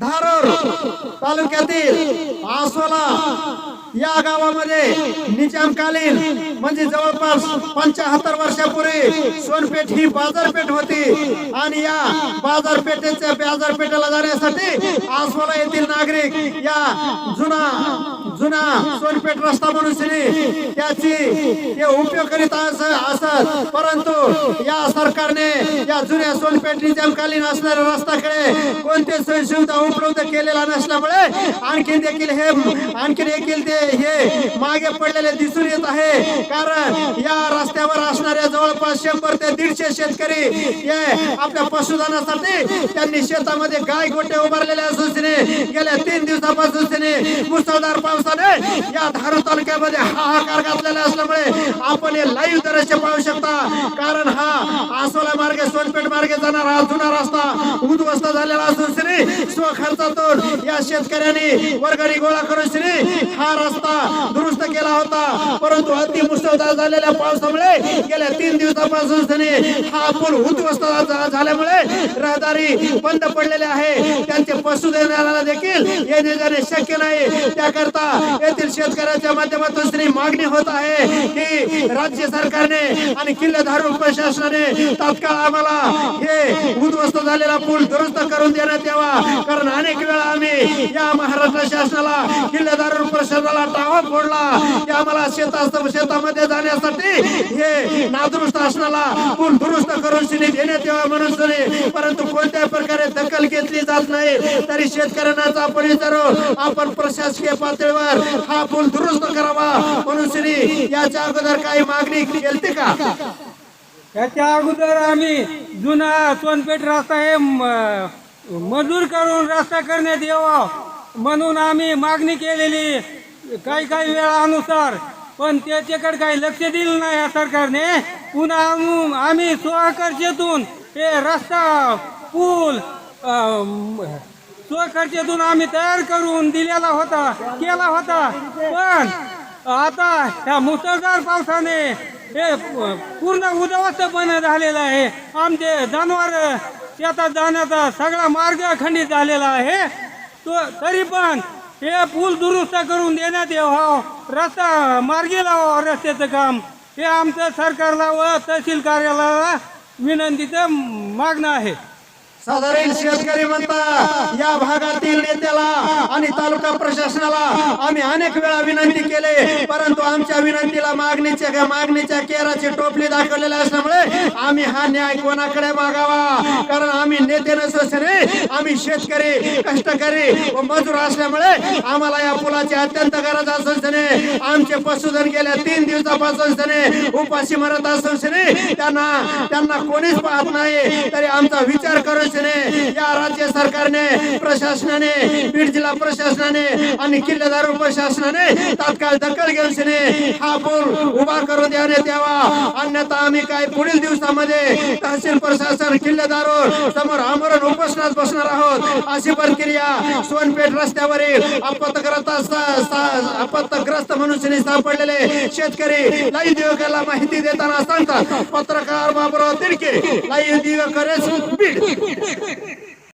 धारोर तालुक्यातील आसोला या गावामध्ये निजामकालीन म्हणजे जवळपास पंचाहत्तर वर्षापूर्वी सोनपेठ ही बाजारपेठ होती. आणि या बाजारपेठेच्या बाजारपेठेला जाण्यासाठी आसोला येथील नागरिक या जुना जुना सोनपेठ रस्ता म्हणून श्री त्याची ते उपयोग करीत असत. परंतु या सरकारने या जुन्या सोनपेठ निजामकालीन असणाऱ्या रस्त्याकडे कोणते सोयी सुविधा उपलब्ध केलेला नसल्यामुळे आणखीन देखील हे आणखीन देखील ते हे मागे पडलेले दिसून येत आहे. कारण या रस्त्यावर असणाऱ्या जवळपास शंभर ते दीडशे शेतकरी हे आपल्या पशुधनासाठी त्यांनी शेतामध्ये गाय गोटे उभारलेल्या असून तिने गेल्या तीन दिवसापासून तिने मुसळधार पावसाने या धारू तालुक्यामध्ये हाहाकार घातलेला असल्यामुळे आपण हे लाईव्ह दृश्य पाहू शकता. कारण हा आसोला मार्गे सोनपेठ मार्गे जाणारा हा जुना रस्ता. उद्ध्वस्त झालेला असून श्री स्वखर्चातून या शेतकऱ्यांनी वर्गणी गोळा करून श्री हा रस्ता होता. परंतु अति मुसळधार झालेल्या पावसामुळे गेल्या तीन दिवसापासून हा पूल उद्ध्वस्त झाल्यामुळे रहदारी बंद पडलेली आहे. त्यांचे पशु पशुधनाला देखील येणे जाणे शक्य नाही. त्याकरता येथील शेतकऱ्याच्या माध्यमातून श्री मागणी होत आहे की राज्य सरकारने आणि किल्लेधारू प्रशासनाने तात्काळ आम्हाला हे उद्ध्वस्त झालेला पूल दुरुस्त करून देण्यात यावा. कारण अनेक वेळा आम्ही या महाराष्ट्र शासनाला किल्लेदारू प्रशासनाला टावा फोडला. की आम्हाला शेता शेतामध्ये जाण्यासाठी हे नादुरुस्त असणारा पूल दुरुस्त करून श्री देण्यात यावा म्हणून श्री परंतु कोणत्याही प्रकारे दखल घेतली जात नाही तरी शेतकऱ्यांना आपण विचारू आपण प्रशासकीय पातळीवर हा पूल दुरुस्त करावा म्हणून श्री याच्या अगोदर काही मागणी केली का? त्याच्या अगोदर आम्ही जुना सोनपेठ रस्ता हे म- करून रस्ता करण्यात यावा म्हणून आम्ही मागणी केलेली. काही काही वेळानुसार पण त्याच्याकडे काही लक्ष दिलं नाही या सरकारने. पुन्हा आम्ही- स्वखर्चेतून हे रस्ता पूल स्वखर्चेतून आम्ही तयार करून दिलेला होता केला होता. पण आता ह्या मुसळधार पावसाने हे पूर्ण उद्ध्वस्तपणे झालेलं आहे. आमचे जनावर शेतात जाण्याचा सगळा मार्ग खंडित झालेला आहे. तो तरी पण हे पूल दुरुस्त करून देण्यात यावं हो. रस्ता मार्गी लावा हो रस्त्याचं काम. हे आमचं सरकारला व तहसील कार्यालयाला विनंतीचं मागणं आहे. साधारण शेतकरी म्हणता या भागातील नेत्याला आणि तालुका प्रशासनाला आम्ही अनेक वेळा विनंती केले परंतु आमच्या विनंतीला मागणीच्या मागणीच्या केराची टोपली दाखवलेली असल्यामुळे आम्ही हा न्याय कोणाकडे मागावा? कारण आम्ही नेते नसल्याने आम्ही शेतकरी कष्टकरी व मजूर असल्यामुळे आम्हाला या पुलाची अत्यंत गरज असून आमचे पशुधन गेल्या तीन दिवसापासून सने उपाशी मरत असून त्यांना त्यांना कोणीच पाहत नाही तरी आमचा विचार करून सने या राज्य सरकारने प्रशासनाने बीड जिल्हा प्रशासनाने आणि किल्लेदार प्रशासनाने तात्काळ दखल घेऊन हा पूल उभा करून देण्यात यावा अन्यथा आम्ही काय पुढील दिवसामध्ये तहसील प्रशासन किल्लेदार समोर आमरण उपोषणात बसणार आहोत अशी प्रक्रिया सोनपेठ रस्त्यावरील अपतग्रस्त अपतग्रस्त मनुष्याने सापडलेले शेतकरी लाईव्ह दिवकाला माहिती देताना सांगतात पत्रकार बाबुराव तिडके लाईव्ह दिवकरेच बीड. quick. quick.